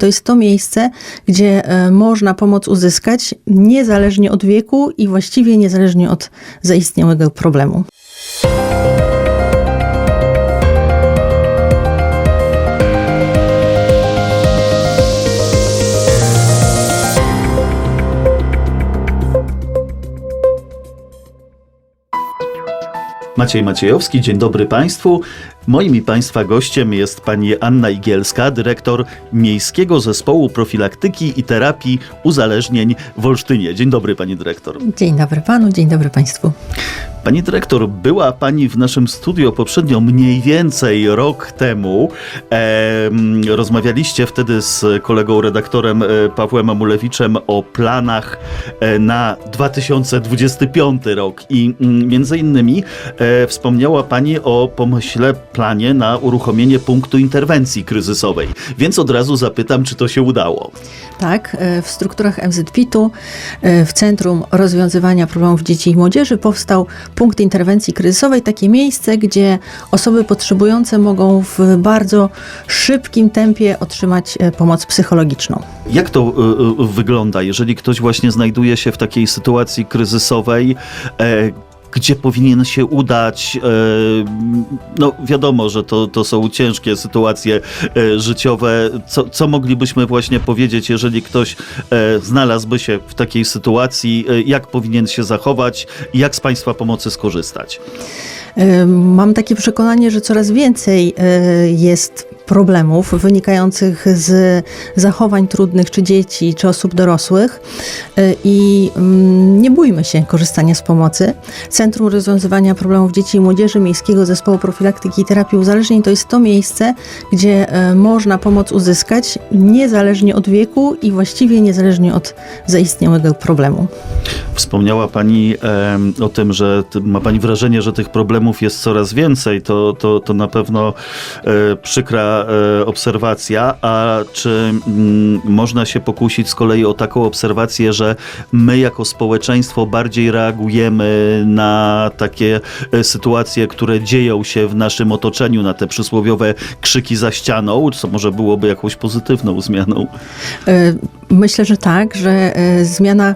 To jest to miejsce, gdzie e, można pomoc uzyskać niezależnie od wieku i właściwie niezależnie od zaistniałego problemu. Maciej Maciejowski, dzień dobry Państwu. Moim i Państwa gościem jest pani Anna Igielska, dyrektor Miejskiego Zespołu Profilaktyki i Terapii Uzależnień w Olsztynie. Dzień dobry Pani Dyrektor. Dzień dobry panu, dzień dobry państwu. Pani Dyrektor, była Pani w naszym studio poprzednio mniej więcej rok temu. Em, rozmawialiście wtedy z kolegą redaktorem e, Pawłem Amulewiczem o planach e, na 2025 rok i mm, między innymi e, wspomniała Pani o pomyśle planie na uruchomienie punktu interwencji kryzysowej. Więc od razu zapytam, czy to się udało. Tak, e, w strukturach MZPIT-u, e, w Centrum Rozwiązywania Problemów Dzieci i Młodzieży powstał punkt interwencji kryzysowej, takie miejsce, gdzie osoby potrzebujące mogą w bardzo szybkim tempie otrzymać e, pomoc psychologiczną. Jak to y, y, wygląda, jeżeli ktoś właśnie znajduje się w takiej sytuacji kryzysowej? E, gdzie powinien się udać? E, no, wiadomo, że to, to są ciężkie sytuacje e, życiowe. Co, co moglibyśmy właśnie powiedzieć, jeżeli ktoś e, znalazłby się w takiej sytuacji? Jak powinien się zachować? Jak z Państwa pomocy skorzystać? Mam takie przekonanie, że coraz więcej jest problemów wynikających z zachowań trudnych czy dzieci, czy osób dorosłych E, i mm, nie bójmy się korzystania z pomocy. Centrum Rozwiązywania Problemów Dzieci i Młodzieży Miejskiego Zespołu Profilaktyki i Terapii Uzależnień to jest to miejsce, gdzie e, można pomoc uzyskać niezależnie od wieku i właściwie niezależnie od zaistniałego problemu. Wspomniała Pani o tym, że ma Pani wrażenie, że tych problemów jest coraz więcej. To, to, to na pewno e, przykra e, obserwacja. A czy mm, można się pokusić z kolei o taką obserwację, że my jako społeczeństwo bardziej reagujemy na takie e, sytuacje, które dzieją się w naszym otoczeniu, na te przysłowiowe krzyki za ścianą, co może byłoby jakąś pozytywną zmianą? Myślę, że tak, że e, zmiana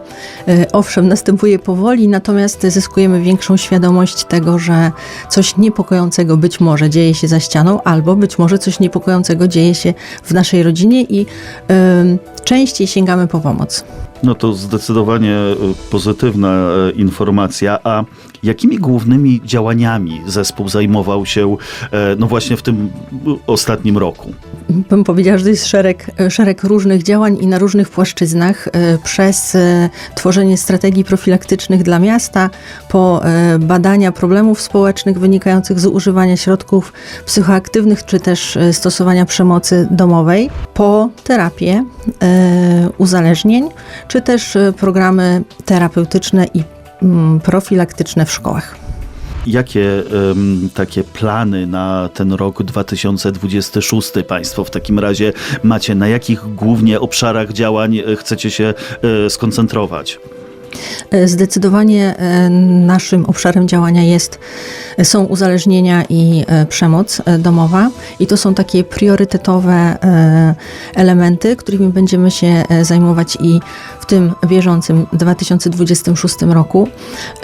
e, owszem następuje powoli, natomiast zyskujemy większą świadomość tego, że coś niepokojącego być może dzieje się za ścianą, albo być może coś niepokojącego dzieje się w naszej rodzinie i em, częściej sięgamy po pomoc. No to zdecydowanie e, pozytywna e, informacja. A jakimi głównymi działaniami zespół zajmował się e, no właśnie w tym ostatnim roku? Bym powiedziała, że to jest szereg, szereg różnych działań i na różnych płaszczyznach, przez tworzenie strategii profilaktycznych dla miasta, po badania problemów społecznych wynikających z używania środków psychoaktywnych, czy też stosowania przemocy domowej, po terapię uzależnień, czy też e, programy terapeutyczne i mm, profilaktyczne w szkołach. Jakie em, takie plany na ten rok 2026 Państwo w takim razie macie? Na jakich głównie obszarach działań e, chcecie się e, skoncentrować? E, Zdecydowanie e, naszym obszarem działania jest, są uzależnienia i e, przemoc e, domowa i to są takie priorytetowe e, elementy, którymi będziemy się e, zajmować i w tym bieżącym 2026 roku.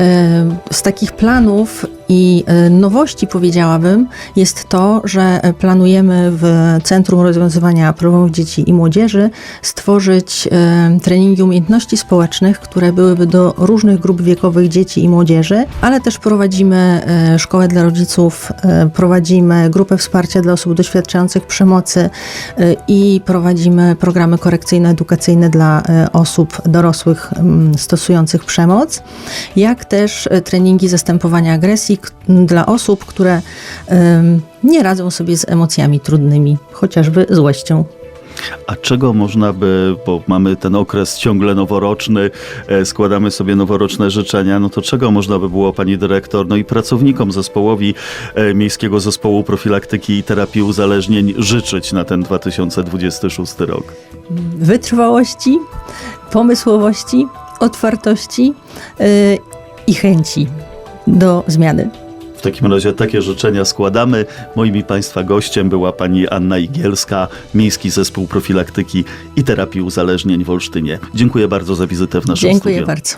E, Z takich planów i e, nowości powiedziałabym jest to, że e, planujemy w Centrum Rozwiązywania Problemów Dzieci i Młodzieży stworzyć e, treningi umiejętności społecznych, które byłyby do różnych grup wiekowych dzieci i młodzieży, ale też prowadzimy szkołę dla rodziców, prowadzimy grupę wsparcia dla osób doświadczających przemocy i prowadzimy programy korekcyjno-edukacyjne dla osób dorosłych m, stosujących przemoc, jak też treningi zastępowania agresji dla osób, które nie radzą sobie z emocjami trudnymi, chociażby złością. A czego można by, bo mamy ten okres ciągle noworoczny, e, składamy sobie noworoczne życzenia, no to czego można by było pani dyrektor, no i pracownikom zespołowi e, Miejskiego Zespołu Profilaktyki i Terapii Uzależnień życzyć na ten 2026 rok? Wytrwałości, pomysłowości, otwartości y, i chęci do zmiany. W takim razie takie życzenia składamy. Moim i Państwa gościem była pani Anna Igielska, Miejski Zespół Profilaktyki i Terapii Uzależnień w Olsztynie. Dziękuję bardzo za wizytę w naszym Dziękuję studiu. bardzo.